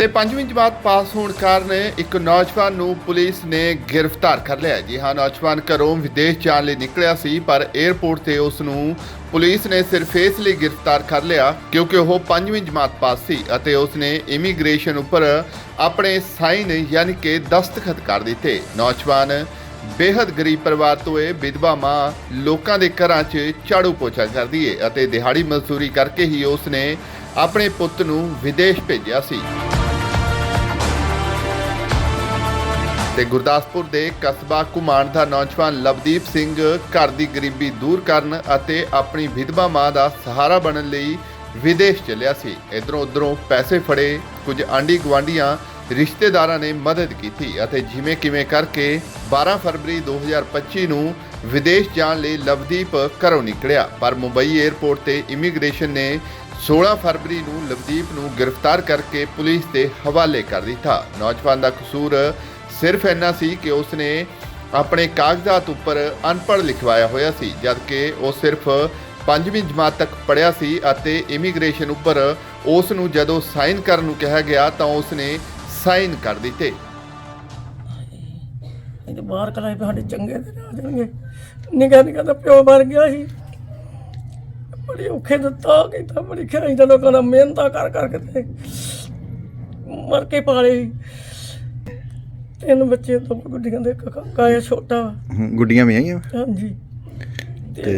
ਤੇ ਪੰਜਵੀਂ ਜਮਾਤ ਪਾਸ ਹੋਣ ਕਾਰਨ ਇੱਕ ਨੌਜਵਾਨ ਨੂੰ ਪੁਲਿਸ ਨੇ ਗ੍ਰਿਫਤਾਰ ਕਰ ਲਿਆ ਜੀ ਹਾਂ, ਨੌਜਵਾਨ ਘਰੋਂ ਵਿਦੇਸ਼ ਜਾਣ ਲਈ ਨਿਕਲਿਆ ਸੀ, ਪਰ 에ਅਰਪੋਰਟ ਤੇ ਉਸ ਨੂੰ ਪੁਲਿਸ ਨੇ ਸਿਰਫ ਇਸ ਲਈ ਗ੍ਰਿਫਤਾਰ ਕਰ ਲਿਆ ਕਿਉਂਕਿ ਉਹ ਪੰਜਵੀਂ ਜਮਾਤ ਪਾਸ ਸੀ ਅਤੇ ਉਸ ਨੇ ਇਮੀਗ੍ਰੇਸ਼ਨ ਉੱਪਰ ਆਪਣੇ ਸਾਈਨ ਯਾਨੀ ਕਿ ਦਸਤਖਤ ਕਰ ਦਿੱਤੇ। ਨੌਜਵਾਨ ਬੇहद ਗਰੀਬ ਪਰਿਵਾਰ ਤੋਂ ਇਹ ਵਿਧਵਾ ਮਾਂ ਲੋਕਾਂ ਦੇ ਘਰਾਂ 'ਚ ਝਾੜੂ ਪੋਚਾ ਕਰਦੀ ਏ ਅਤੇ ਦਿਹਾੜੀ ਮਜ਼ਦੂਰੀ ਕਰਕੇ ਹੀ ਉਸ ਨੇ ਆਪਣੇ ਪੁੱਤ ਨੂੰ ਵਿਦੇਸ਼ ਭੇਜਿਆ ਸੀ। ਤੇ ਗੁਰਦਾਸਪੁਰ ਦੇ ਕਸਬਾ ਕੁਮਾਨ ਦਾ ਨੌਜਵਾਨ ਲਵਦੀਪ ਸਿੰਘ ਘਰ ਦੀ ਗਰੀਬੀ ਦੂਰ ਕਰਨ ਅਤੇ ਆਪਣੀ ਵਿਧਵਾ ਮਾਂ ਦਾ ਸਹਾਰਾ ਬਣਨ ਲਈ ਵਿਦੇਸ਼ ਚੱਲਿਆ ਸੀ। ਇਧਰੋਂ ਉਧਰੋਂ ਪੈਸੇ ਫੜੇ, ਕੁਝ ਆਂਢੀ ਗੁਆਂਢੀਆਂ, ਰਿਸ਼ਤੇਦਾਰਾਂ ਨੇ ਮਦਦ ਕੀਤੀ ਅਤੇ ਜਿਵੇਂ ਕਿਵੇਂ ਕਰਕੇ 12 ਫਰਵਰੀ 2025 ਨੂੰ ਵਿਦੇਸ਼ ਜਾਣ ਲਈ ਲਵਦੀਪ ਘਰੋਂ ਨਿਕਲਿਆ। ਪਰ ਮੁੰਬਈ 에ਅਰਪੋਰਟ ਤੇ ਇਮੀਗ੍ਰੇਸ਼ਨ ਨੇ 16 ਫਰਵਰੀ ਨੂੰ ਲਵਦੀਪ ਨੂੰ ਗ੍ਰਿਫਤਾਰ ਕਰਕੇ ਪੁਲਿਸ ਦੇ ਹਵਾਲੇ ਕਰ ਦਿੱਤਾ। ਨੌਜਵਾਨ ਦਾ ਕਸੂਰ ਸਿਰਫ ਇੰਨਾ ਸੀ ਕਿ ਉਸਨੇ ਆਪਣੇ ਕਾਗਜ਼ਾਤ ਉੱਪਰ ਅਨਪੜ੍ਹ ਲਿਖਵਾਇਆ ਹੋਇਆ ਸੀ, ਜਦਕਿ ਉਹ ਸਿਰਫ ਪੰਜਵੀਂ ਜਮਾਤ ਤੱਕ ਪੜ੍ਹਿਆ ਸੀ ਅਤੇ ਇਮੀਗ੍ਰੇਸ਼ਨ ਉੱਪਰ ਉਸ ਨੂੰ ਜਦੋਂ ਸਾਈਨ ਕਰਨ ਨੂੰ ਕਿਹਾ ਗਿਆ ਤਾਂ ਉਸਨੇ ਸਾਈਨ ਕਰ ਦਿੱਤੇ। ਇਹ ਬਾਹਰ ਕਲਾਈ ਪੇ ਸਾਡੇ ਚੰਗੇ ਦਿਨ ਆ ਜਾਣਗੇ ਨਿਕਾ ਨਿਕਾ ਦਾ ਪਿਓ ਮਰ ਗਿਆ ਸੀ। ਬੜੀ ਔਖੇ ਦਿੱਤਾ ਕੀਤਾ, ਬੜੀ ਖਿਆਈ ਦਾ ਲੋਕਾਂ ਦਾ ਮਿਹਨਤਾਂ ਕਰ ਕਰ ਕੇ ਮਰ ਕੇ ਪਾਲੇ ਤਿੰਨ ਬੱਚੇ ਤੋਂ ਗੁੱਡੀਆਂ ਦੇ ਕਾਕਾ ਆ ਛੋਟਾ ਵਾ। ਗੁੱਡੀਆਂ ਵੀ ਆਈਆਂ? ਹਾਂਜੀ। ਤੇ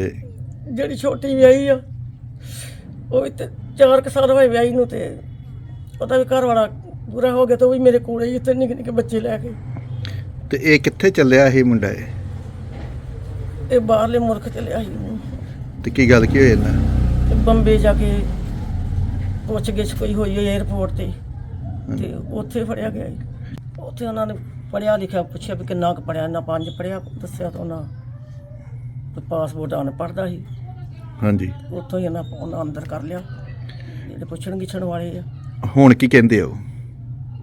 ਜਿਹੜੀ ਛੋਟੀ ਵਿਆਹੀ ਆ ਉਹ ਵੀ ਤੇ ਚਾਰ ਕੁ ਸਾਲ ਹੋਏ ਵਿਆਹੀ ਨੂੰ ਤੇ ਉਹਦਾ ਵੀ ਘਰ ਵਾਲਾ ਪੂਰਾ ਹੋ ਗਿਆ ਤੇ ਉਹ ਵੀ ਮੇਰੇ ਕੋਲੇ ਹੀ ਤੇ ਨਿੱਕੇ ਨਿੱਕੇ ਬੱਚੇ ਲੈ ਕੇ। ਤੇ ਇਹ ਕਿੱਥੇ ਚੱਲਿਆ ਇਹ ਮੁੰਡਾ ਇਹ? ਇਹ ਬਾਹਰਲੇ ਮੁਲਕ ਚਲਿਆ ਸੀ। ਤੇ ਕੀ ਗੱਲ ਕੀ ਹੋਈ ਇਹਨਾਂ ਤੇ ਬੰਬੇ ਜਾ ਕੇ ਪੁੱਛ ਗਿੱਛ ਕੋਈ ਹੋਈ ਹੈ 에ਅਰਪੋਰਟ ਤੇ ਤੇ ਉੱਥੇ ਫੜਿਆ ਗਿਆ ਜੀ ਉੱਥੇ ਉਹਨਾਂ ਨੇ ਪੜਿਆ ਲਿਖਿਆ ਪੁੱਛਿਆ ਵੀ ਕਿੰਨਾ ਕੁ ਪੜਿਆ ਨਾ ਪੰਜ ਪੜਿਆ ਦੱਸਿਆ ਤਾਂ ਉਹਨਾਂ ਤੇ ਪਾਸਪੋਰਟ ਅਨ ਪੜਦਾ ਸੀ। ਹਾਂਜੀ। ਉੱਥੋਂ ਹੀ ਇਹਨਾਂ ਉਹਨਾਂ ਅੰਦਰ ਕਰ ਲਿਆ। ਜਿਹੜੇ ਪੁੱਛਣ ਗਿੱਛਣ ਵਾਲੇ ਆ। ਹੁਣ ਕੀ ਕਹਿੰਦੇ ਹੋ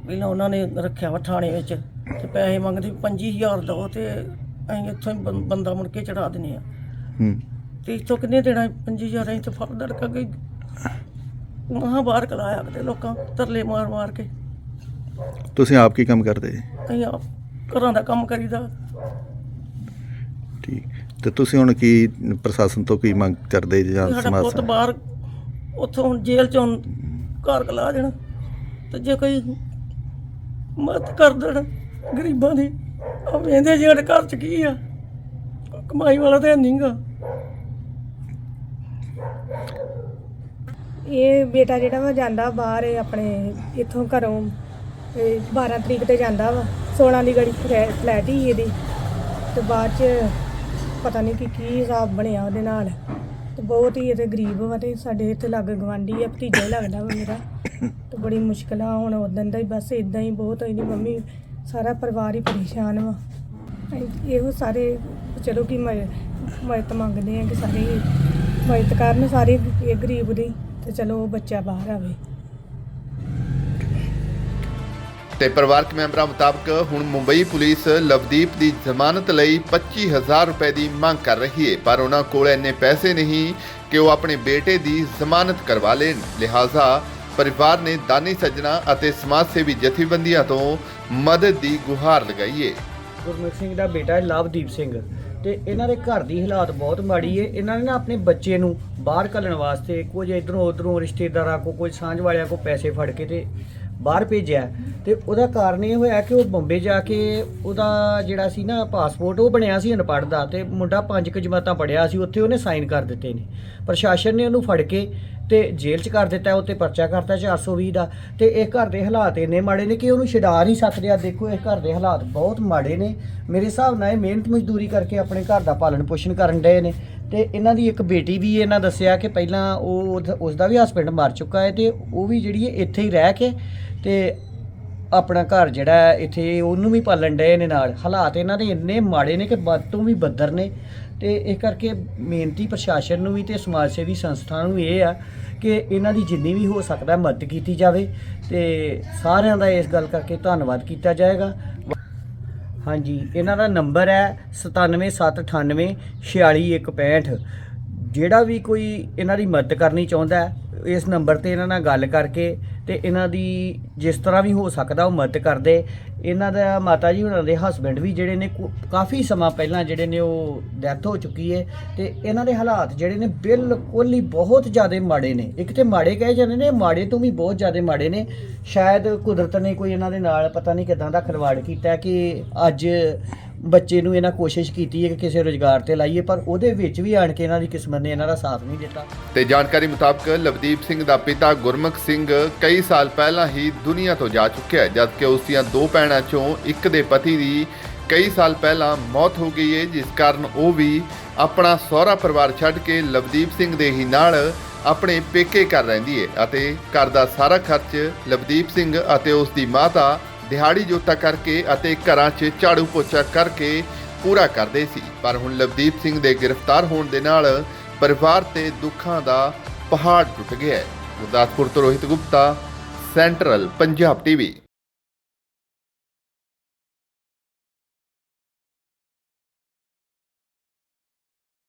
ਪਹਿਲਾਂ ਉਹਨਾਂ ਨੇ ਰੱਖਿਆ ਵਾ ਥਾਣੇ ਵਿੱਚ ਤੇ ਪੈਸੇ ਮੰਗਦੇ 25000 ਦਓ ਤੇ ਅਸੀਂ ਇੱਥੋਂ ਹੀ ਬੰ- ਬੰਦਾ ਮੁੜ ਕੇ ਚੜਾ ਦਿੰਦੇ ਆ। ਹੂੰ। ਤੇ ਇੱਥੋਂ ਕਿੰਨੇ ਦੇਣਾ 25000 ਅਸੀਂ ਤੇ ਫੜ ਦੜਕਾ ਗਈ ਮਹਾ ਬਾਹਰ ਕਲਾਇਆ ਕਿਤੇ ਲੋਕਾਂ ਤਰਲੇ ਮਾਰ ਮਾਰ ਕੇ। ਤੁਸੀਂ ਆਪ ਕੀ ਕੰਮ ਕਰਦੇ? ਅਸੀਂ ਆਪ ਘਰਾਂ ਦਾ ਕੰਮ ਕਰੀਦਾ। ਠੀਕ। ਤੇ ਤੁਸੀਂ ਹੁਣ ਕੀ ਪ੍ਰਸ਼ਾਸਨ ਤੋਂ ਕੀ ਮੰਗ ਕਰਦੇ ਜੀ ਜਾਂ ਸਾਡਾ ਸਮਾਜ ਪੁੱਤ ਬਾਹਰ ਉੱਥੋਂ ਹੁਣ ਜੇਲ੍ਹ ਚੋਂ ਘਰ ਕਲਾ ਦੇਣਾ ਤੇ ਜੇ ਕੋਈ ਮਦਦ ਕਰ ਦੇਣ ਗਰੀਬਾਂ ਦੀ ਆ ਵੇਂਦੇ ਜਿਹੜੇ ਘਰ ਚ ਕੀ ਆ। ਕਮਾਈ ਵਾਲਾ ਤੇ ਨਹੀਂਗਾ ਇਹ ਬੇਟਾ ਜਿਹੜਾ ਵਾ ਜਾਂਦਾ ਬਾਹਰ ਇਹ ਆਪਣੇ ਇੱਥੋਂ ਘਰੋਂ ਇਹ 12 ਤਰੀਕ ਤੇ ਜਾਂਦਾ ਵਾ 16 ਦੀ ਗੜੀ ਫਲੈ- ਫਲੈਟ ਹੀ ਇਹਦੀ। ਤੇ ਬਾਅਦ ਚ ਪਤਾ ਨਹੀਂ ਕਿ, ਕੀ ਹਿਸਾਬ ਬਣਿਆ ਉਹਦੇ ਨਾਲ। ਤੇ ਬਹੁਤ ਹੀ ਇਹਦੇ ਗਰੀਬ ਵਾ ਤੇ ਸਾਡੇ ਇੱਥੇ ਲੱਗ ਗਵਾਂਢੀ ਆ, ਭਤੀਜਾ ਹੀ ਲੱਗਦਾ ਵਾ ਮੇਰਾ। ਤੇ ਬੜੀ ਮੁਸ਼ਕਲ ਆ ਹੁਣ ਉਦੋਂ ਦਾ ਹੀ, ਬਸ ਇਦਾਂ ਹੀ ਬਹੁਤ ਇਹਦੀ ਮੰਮੀ ਸਾਰਾ ਪਰਿਵਾਰ ਹੀ ਪਰੇਸ਼ਾਨ ਵਾ। ਇਹੋ ਸਾਰੇ, ਚਲੋ ਕਿ ਮਦਦ ਮੰਗਦੇ ਆ ਕਿ ਸਾਰੇ ਮਦਦ ਕਰਨ ਸਾਰੇ ਇਹ ਗਰੀਬ ਦੀ, ਤੇ ਚਲੋ ਉਹ ਬੱਚਾ ਬਾਹਰ ਆਵੇ। ਤੇ ਪਰਿਵਾਰਕ ਮੈਂਬਰਾਂ ਮੁਤਾਬਕ ਹੁਣ ਮੁੰਬਈ ਪੁਲਿਸ ਲਵਦੀਪ ਦੀ ਜ਼ਮਾਨਤ ਲਈ 25000 ਰੁਪਏ ਦੀ ਮੰਗ ਕਰ ਰਹੀ ਹੈ, ਪਰ ਉਹਨਾਂ ਕੋਲ ਇੰਨੇ ਪੈਸੇ ਨਹੀਂ ਕਿ ਉਹ ਆਪਣੇ ਬੇਟੇ ਦੀ ਜ਼ਮਾਨਤ ਕਰਵਾ ਲੈਣ। ਲਿਹਾਜ਼ਾ ਪਰਿਵਾਰ ਨੇ ਦਾਨੀ ਸੱਜਣਾ ਅਤੇ ਸਮਾਜ ਸੇਵੀ ਜਥੇਬੰਦੀਆਂ ਤੋਂ ਮਦਦ ਦੀ ਗੁਹਾਰ ਲਗਾਈ ਹੈ। ਗੁਰਮੁਖ ਸਿੰਘ ਦਾ ਬੇਟਾ ਹੈ ਲਵਦੀਪ ਸਿੰਘ ਤੇ ਇਹਨਾਂ ਦੇ ਘਰ ਦੀ ਹਾਲਾਤ ਬਹੁਤ ਮਾੜੀ ਏ ਇਹਨਾਂ ਨੇ ਨਾ ਆਪਣੇ ਬੱਚੇ ਨੂੰ ਬਾਹਰ ਘੱਲਣ ਵਾਸਤੇ ਕੁਝ ਇਧਰੋਂ ਉਧਰੋਂ ਰਿਸ਼ਤੇਦਾਰਾਂ ਕੋ ਕੁਝ ਸਾਂਝ ਵਾਲਿਆਂ ਕੋ ਪੈਸੇ ਫੜ ਕੇ ਤੇ ਬਾਹਰ ਭੇਜਿਆ ਤੇ ਉਹਦਾ ਕਾਰਨ ਇਹ ਹੋਇਆ ਕਿ ਉਹ ਬੰਬੇ ਜਾ ਕੇ ਉਹਦਾ ਜਿਹੜਾ ਸੀ ਨਾ ਪਾਸਪੋਰਟ, ਉਹ ਬਣਿਆ ਸੀ ਅਨਪੜ੍ਹ ਦਾ ਤੇ ਮੁੰਡਾ ਪੰਜ ਕੁ ਜਮਾਤਾਂ ਪੜਿਆ ਸੀ, ਉੱਥੇ ਉਹਨੇ ਸਾਈਨ ਕਰ ਦਿੱਤੇ ਨੇ। ਪ੍ਰਸ਼ਾਸਨ ਨੇ ਉਹਨੂੰ ਫੜ ਕੇ ਤੇ ਜੇਲ੍ਹ 'ਚ ਕਰ ਦਿੱਤਾ, ਉੱਤੇ ਪਰਚਾ ਕਰਤਾ 420 ਦਾ ਤੇ ਇਹ ਘਰ ਦੇ ਹਾਲਾਤ ਇੰਨੇ ਮਾੜੇ ਨੇ ਕਿ ਉਹਨੂੰ ਛਡਾ ਨਹੀਂ ਸਕਦੇ। ਆ ਦੇਖੋ, ਇਹ ਘਰ ਦੇ ਹਾਲਾਤ ਬਹੁਤ ਮਾੜੇ ਨੇ। ਮੇਰੇ ਹਿਸਾਬ ਨਾਲ ਇਹ ਮਿਹਨਤ ਮਜ਼ਦੂਰੀ ਕਰਕੇ ਆਪਣੇ ਘਰ ਦਾ ਪਾਲਣ ਪੋਸ਼ਣ ਕਰਨ ਡਏ ਨੇ। ਤੇ ਇਹਨਾਂ ਦੀ ਇੱਕ ਬੇਟੀ ਵੀ ਇਹਨਾਂ ਦੱਸਿਆ ਕਿ ਪਹਿਲਾਂ ਉਹ ਉਸ ਦਾ ਵੀ ਹਸਬੰਡ ਮਰ ਚੁੱਕਾ ਹੈ ਤੇ ਉਹ ਵੀ ਜਿਹੜੀ ਹੈ ਇੱਥੇ ਹੀ ਰਹਿ ਕੇ ਤੇ ਆਪਣਾ ਘਰ ਜਿਹੜਾ ਇੱਥੇ ਉਹਨੂੰ ਵੀ ਪਾਲਣ ਡਏ ਨੇ ਨਾਲ। ਹਾਲਾਤ ਇਹਨਾਂ ਦੇ ਇੰਨੇ ਮਾੜੇ ਨੇ ਕਿ ਵੱਧ ਤੋਂ ਵੀ ਬੱਦਰ ਨੇ। ਤੇ ਇਸ ਕਰਕੇ ਮਿਹਨਤੀ ਪ੍ਰਸ਼ਾਸਨ ਨੂੰ ਵੀ ਤੇ ਸਮਾਜ ਸੇਵੀ ਸੰਸਥਾ ਨੂੰ ਇਹ ਆ ਕਿ ਇਹਨਾਂ ਦੀ ਜਿੰਨੀ ਵੀ ਹੋ ਸਕਦਾ ਮਦਦ ਕੀਤੀ ਜਾਵੇ ਤੇ ਸਾਰਿਆਂ ਦਾ ਇਸ ਗੱਲ ਕਰਕੇ ਧੰਨਵਾਦ ਕੀਤਾ ਜਾਏਗਾ। ਹਾਂਜੀ, ਇਹਨਾਂ ਦਾ ਨੰਬਰ ਹੈ 97798 46165 ਜਿਹੜਾ ਵੀ ਕੋਈ ਇਹਨਾਂ ਦੀ ਮਦਦ ਕਰਨੀ ਚਾਹੁੰਦਾ ਹੈ, ਇਸ ਨੰਬਰ ਤੇ ਇਹਨਾਂ ਨਾਲ ਗੱਲ ਕਰਕੇ ਤੇ ਇਹਨਾਂ ਦੀ ਜਿਸ ਤਰ੍ਹਾਂ ਵੀ ਹੋ ਸਕਦਾ ਉਹ ਮਦਦ ਕਰਦੇ। ਇਹਨਾਂ ਦਾ ਮਾਤਾ ਜੀ ਉਹਨਾਂ ਦੇ ਹਸਬੰਡ ਵੀ ਜਿਹੜੇ ਨੇ ਕੋ- ਕਾਫੀ ਸਮਾਂ ਪਹਿਲਾਂ ਜਿਹੜੇ ਨੇ ਉਹ ਡੈਥ ਹੋ ਚੁੱਕੀ ਹੈ ਤੇ ਇਹਨਾਂ ਦੇ ਹਾਲਾਤ ਜਿਹੜੇ ਨੇ ਬਿਲਕੁਲ ਹੀ ਬਹੁਤ ਜ਼ਿਆਦਾ ਮਾੜੇ ਨੇ। ਇੱਕ ਤੇ ਮਾੜੇ ਕਹੇ ਜਾਂਦੇ ਨੇ, ਮਾੜੇ ਤੋਂ ਵੀ ਬਹੁਤ ਜ਼ਿਆਦਾ ਮਾੜੇ ਨੇ। ਸ਼ਾਇਦ ਕੁਦਰਤ ਨੇ ਕੋਈ ਇਹਨਾਂ ਦੇ ਨਾਲ ਪਤਾ ਨਹੀਂ ਕਿਦਾਂ ਦਾ ਖਿਲਵਾੜ ਕੀਤਾ ਕਿ ਅੱਜ ਬੱਚੇ ਨੂੰ ਇਹਨਾਂ ਕੋਸ਼ਿਸ਼ ਕੀਤੀ ਹੈ ਕਿ ਕਿਸੇ ਰੋਜ਼ਗਾਰ ਤੇ ਲਾਈਏ, ਪਰ ਉਹਦੇ ਵਿੱਚ ਵੀ ਆਣ ਕੇ ਇਹਨਾਂ ਦੀ ਕਿਸਮਤ ਨੇ ਇਹਨਾਂ ਦਾ ਸਾਥ ਨਹੀਂ ਦਿੱਤਾ। ਤੇ ਜਾਣਕਾਰੀ ਮੁਤਾਬਕ ਲਵਦੀਪ ਸਿੰਘ ਦਾ ਪਿਤਾ ਗੁਰਮੁਖ ਸਿੰਘ ਕਈ ਸਾਲ ਪਹਿਲਾਂ ਹੀ ਦੁਨੀਆ ਤੋਂ ਜਾ ਚੁੱਕਿਆ ਹੈ, ਜਦਕਿ ਉਸ ਦੀਆਂ ਦੋ ਭੈਣਾਂ ਚੋਂ ਇੱਕ ਦੇ ਪਤੀ ਦੀ ਕਈ ਸਾਲ ਪਹਿਲਾਂ ਮੌਤ ਹੋ ਗਈ ਹੈ, ਜਿਸ ਕਾਰਨ ਉਹ ਵੀ ਆਪਣਾ ਸਹੁਰਾ ਪਰਿਵਾਰ ਛੱਡ ਕੇ ਲਵਦੀਪ ਸਿੰਘ ਦੇ ਹੀ ਨਾਲ ਆਪਣੇ ਪੇਕੇ ਘਰ ਰਹਿੰਦੀ ਹੈ ਅਤੇ ਘਰ ਦਾ ਸਾਰਾ ਖਰਚ ਲਵਦੀਪ ਸਿੰਘ ਅਤੇ ਉਸ ਦੀ ਮਾਤਾ ਦਿਹਾੜੀ ਜੋਤਾ ਕਰਕੇ ਅਤੇ ਘਰਾਂ 'ਚ ਝਾੜੂ ਪੋਚਾ ਕਰਕੇ ਪੂਰਾ ਕਰਦੇ ਸੀ। ਪਰ ਹੁਣ ਲਵਦੀਪ ਸਿੰਘ ਦੇ ਗ੍ਰਿਫਤਾਰ ਹੋਣ ਦੇ ਨਾਲ ਪਰਿਵਾਰ ਤੇ ਦੁੱਖਾਂ ਦਾ ਪਹਾੜ ਟੁੱਟ ਗਿਆ ਹੈ। ਗੁਰਦਾਸਪੁਰ ਤੋਂ ਰੋਹਿਤ ਗੁਪਤਾ, ਸੈਂਟਰਲ ਪੰਜਾਬ ਟੀਵੀ।